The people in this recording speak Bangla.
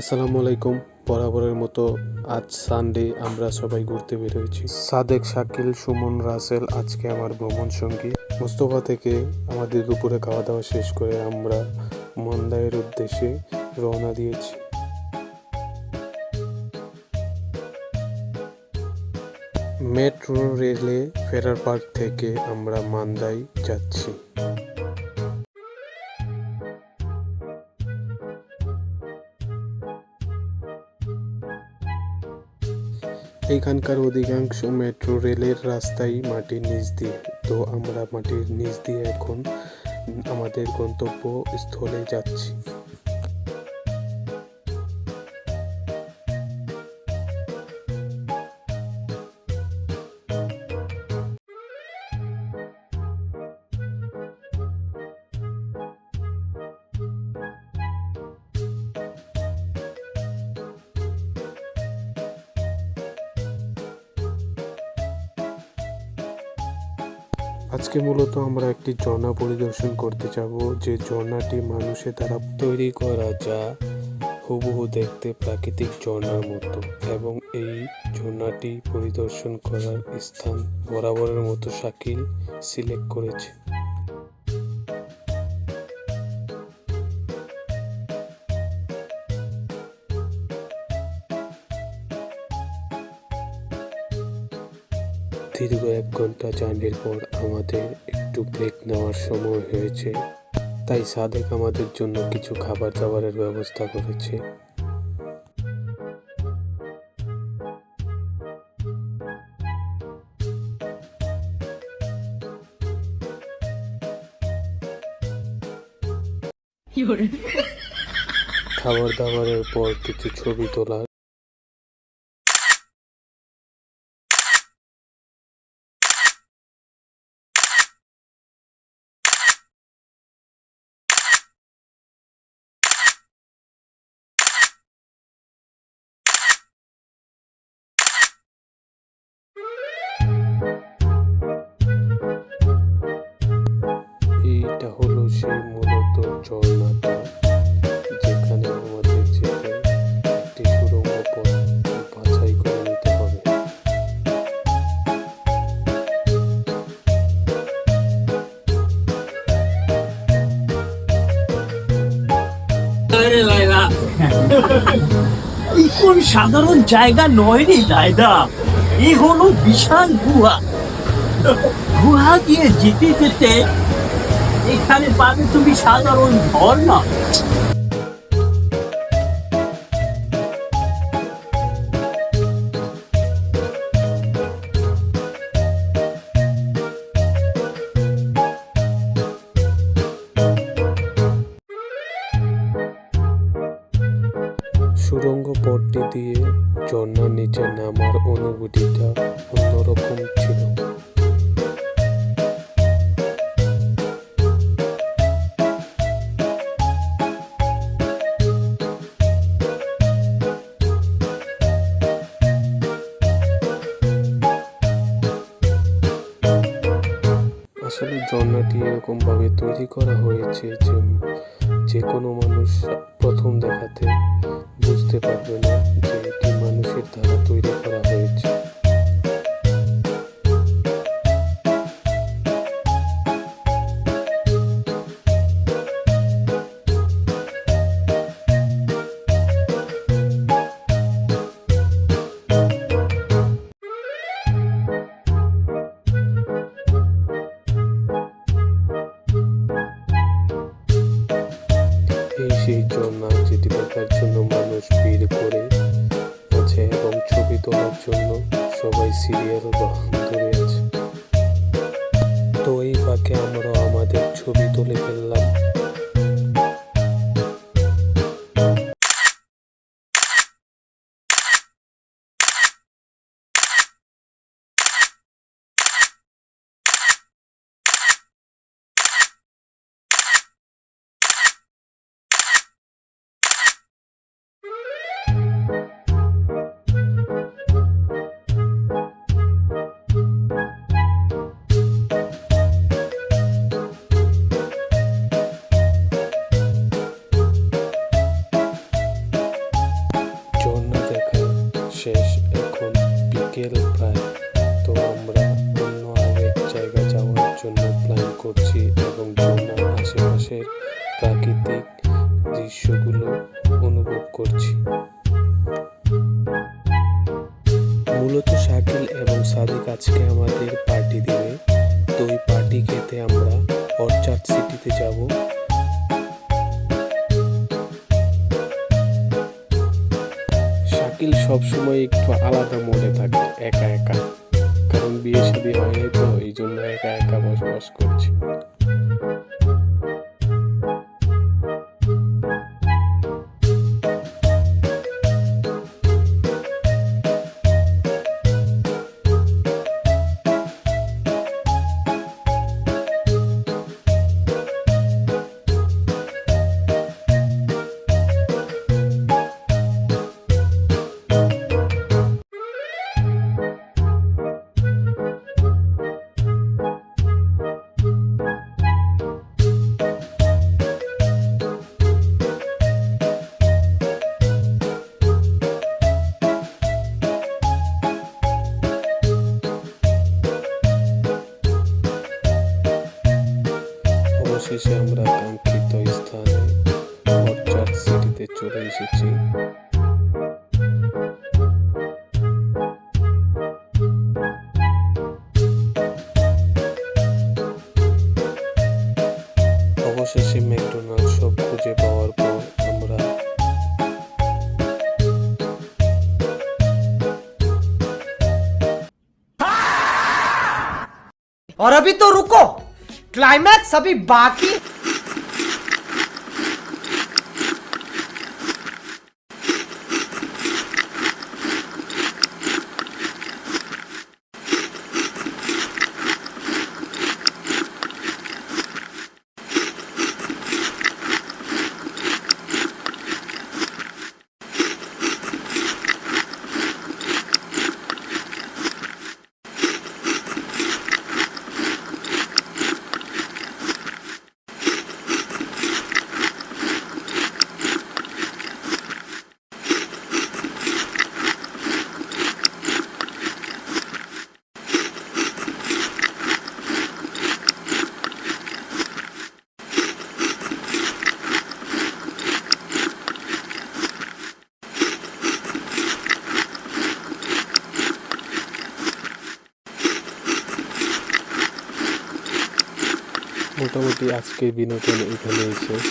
আসসালামু আলাইকুম। বরাবরের মতো আজ সানডে আমরা সবাই ঘুরতে বের হয়েছি। সাদেক, শাকিল, সুমন, রাসেল আজকে আমার ভ্রমণ সঙ্গী। মোস্তফা থেকে আমাদের দুপুরে খাওয়া দাওয়া শেষ করে আমরা মন্দাইয়ের উদ্দেশ্যে রওনা দিয়েছি। মেট্রো রেলে ফেরার পার্ক থেকে আমরা মান্দাই যাচ্ছি। এখানকার অধিকাংশ মেট্রো রেলের রাস্তাই মাটির নিচ দিয়ে। তো আমরা মাটির নিচ দিয়ে এখন আমাদের গন্তব্য স্থলে যাচ্ছি। আজকে মূলত আমরা একটি ঝর্ণা পরিদর্শন করতে যাব, যে ঝর্ণাটি মানুষের দ্বারা তৈরি করা যা হুবহু দেখতে প্রাকৃতিক ঝর্ণার মতো এবং এই ঝর্ণাটি পরিদর্শন করার স্থান বরাবরের মতো শাকিল সিলেক্ট করেছে। দীর্ঘ এক ঘণ্টা জার্নির পর আমাদের একটু ব্রেক নেওয়ার সময় হয়েছে। তাই সাদেক আমাদের জন্য কিছু খাবার দাবারের ব্যবস্থা করেছে। খাবার দাবারের পর কিছু ছবি তোলার সেই মূলত ঝর্ণাটা যেখানে আমাদের যেতে একটি সুড়ঙ্গ পথ বাছাই করে নিতে হবে। কোন সাধারণ জায়গা নয় রে লাইলা এই হলো বিশাল গুহা। গুহা দিয়ে যেতে যেতে এখানে পাবে তুমি সাধারণ ঝর্ণা সুড়ঙ্গ পথটি দিয়ে ঝর্ণার নিচে নামার অনুভূতিটা অন্যরকম ছিল। আসলে এরকম ভাবে তৈরি করা হয়েছে যে যে কোনো মানুষ প্রথম দেখাতে বুঝতে পারবে না যে এটি মানুষের দ্বারা তৈরি করা হয়েছে। ভিড় করে আছে এবং ছবি তোলার জন্য সবাই সিরিয়াল ধরে আছে। তো এই ফাঁকে আমরা আমাদের ছবি তুলে ফেললাম। শেষ এখন বিকেল প্রায়। তো আমরা অন্য আরও জায়গা যাওয়ার জন্য প্ল্যান করছি এবং ঝর্ণার আশেপাশের প্রাকৃতিক দৃশ্যগুলো অনুভব করছি। মূলত শাকিল এবং সাদিক আজকে আমাদের সবসময় একটু আলাদা মনে থাকে একা একা। কারণ বিয়ে শাদী হয়নি তো এই জন্য একা একা বসবাস করছে। অবশেষে আমরা কাঙ্ক্ষিত স্থানে অর্চার্ড সিটিতে চলে এসেছি অবশেষে ম্যাকডোনাল্ড সব খুঁজে পাওয়ার পর আমরা और अभी तो रुको क्लाइमैक्स अभी बाकी মোটামুটি আজকের বিনোদন এখানে শেষ